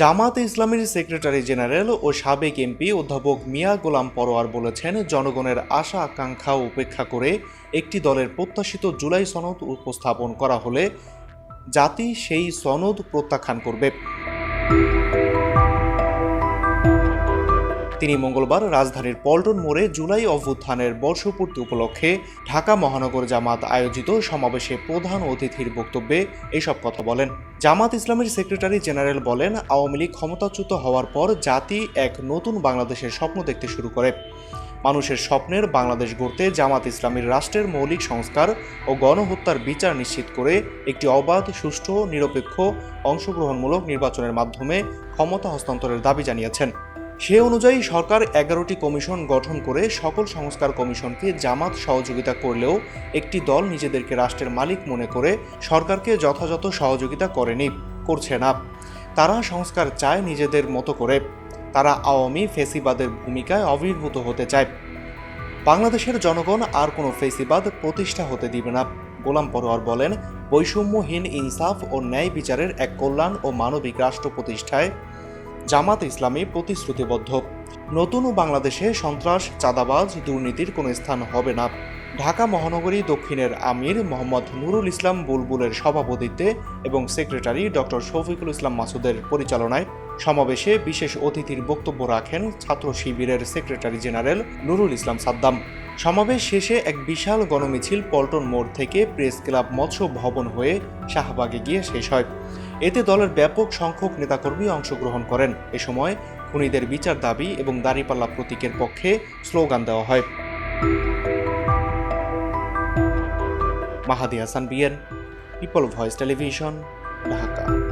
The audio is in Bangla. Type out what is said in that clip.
জামাত ইসলামের সেক্রেটারি জেনারেল ও সাবেক এমপি অধ্যাপক মিয়া গোলাম পরোয়ার বলেছেন, জনগণের আশা আকাঙ্ক্ষা উপেক্ষা করে একটি দলের প্রত্যাশিত জুলাই সনদ উপস্থাপন করা হলে জাতি সেই সনদ প্রত্যাখ্যান করবে। তিনি মঙ্গলবার রাজধানীর পল্টন মোড়ে জুলাই অভ্যুত্থানের বর্ষপূর্তি উপলক্ষে ঢাকা মহানগর জামাত আয়োজিত সমাবেশে প্রধান অতিথির বক্তব্যে এসব কথা বলেন। জামাত ইসলামের সেক্রেটারি জেনারেল বলেন, আওয়ামী লীগ ক্ষমতাচ্যুত হওয়ার পর জাতি এক নতুন বাংলাদেশের স্বপ্ন দেখতে শুরু করে। মানুষের স্বপ্নের বাংলাদেশ গড়তে জামাত ইসলামীর রাষ্ট্রের মৌলিক সংস্কার ও গণহত্যার বিচার নিশ্চিত করে একটি অবাধ, সুষ্ঠু, নিরপেক্ষ, অংশগ্রহণমূলক নির্বাচনের মাধ্যমে ক্ষমতা হস্তান্তরের দাবি জানিয়েছেন। সে অনুযায়ী সরকার এগারোটি কমিশন গঠন করে সকল সংস্কার কমিশনকে জামাত সহযোগিতা করলেও একটি দল নিজেদেরকে রাষ্ট্রের মালিক মনে করে সরকারকে যথাযথ সহযোগিতা করেনি, করছে না। তারা সংস্কার চায় নিজেদের মতো করে। তারা আওয়ামী ফেসিবাদের ভূমিকায় আবির্ভূত হতে চায়। বাংলাদেশের জনগণ আর কোনো ফেসিবাদ প্রতিষ্ঠা হতে দিবে না, গোলাম পরোয়ার বলেন। বৈষম্যহীন ইনসাফ ও ন্যায় বিচারের এক কল্যাণ ও মানবিক রাষ্ট্র প্রতিষ্ঠায় জামাত ইসলামী প্রতিশ্রুতিবদ্ধ। নতুন বাংলাদেশে সন্ত্রাস, চাঁদাবাজ, দুর্নীতির কোনো স্থান হবে না। ঢাকা মহানগরী দক্ষিণের আমির মোহাম্মদ নুরুল ইসলাম বুলবুলের সভাপতিত্বে এবং সেক্রেটারি ডক্টর শফিকুল ইসলাম মাসুদের পরিচালনায় সমাবেশে বিশেষ অতিথির বক্তব্য রাখেন ছাত্র শিবিরের সেক্রেটারি জেনারেল নুরুল ইসলাম সাদ্দাম। সমাবেশ শেষে এক বিশাল গণমিছিল পল্টন মোড় থেকে প্রেস ক্লাব মৎস্য ভবন হয়ে শাহবাগে গিয়ে শেষ হয়। এতে দলের ব্যাপক সংখ্যক নেতাকর্মী অংশগ্রহণ করেন। এ সময় খুনিদের বিচার দাবি এবং দাঁড়িপাল্লা প্রতীকের পক্ষে স্লোগান দেওয়া হয়। Mahadi Hasan BN people voice television Dhaka.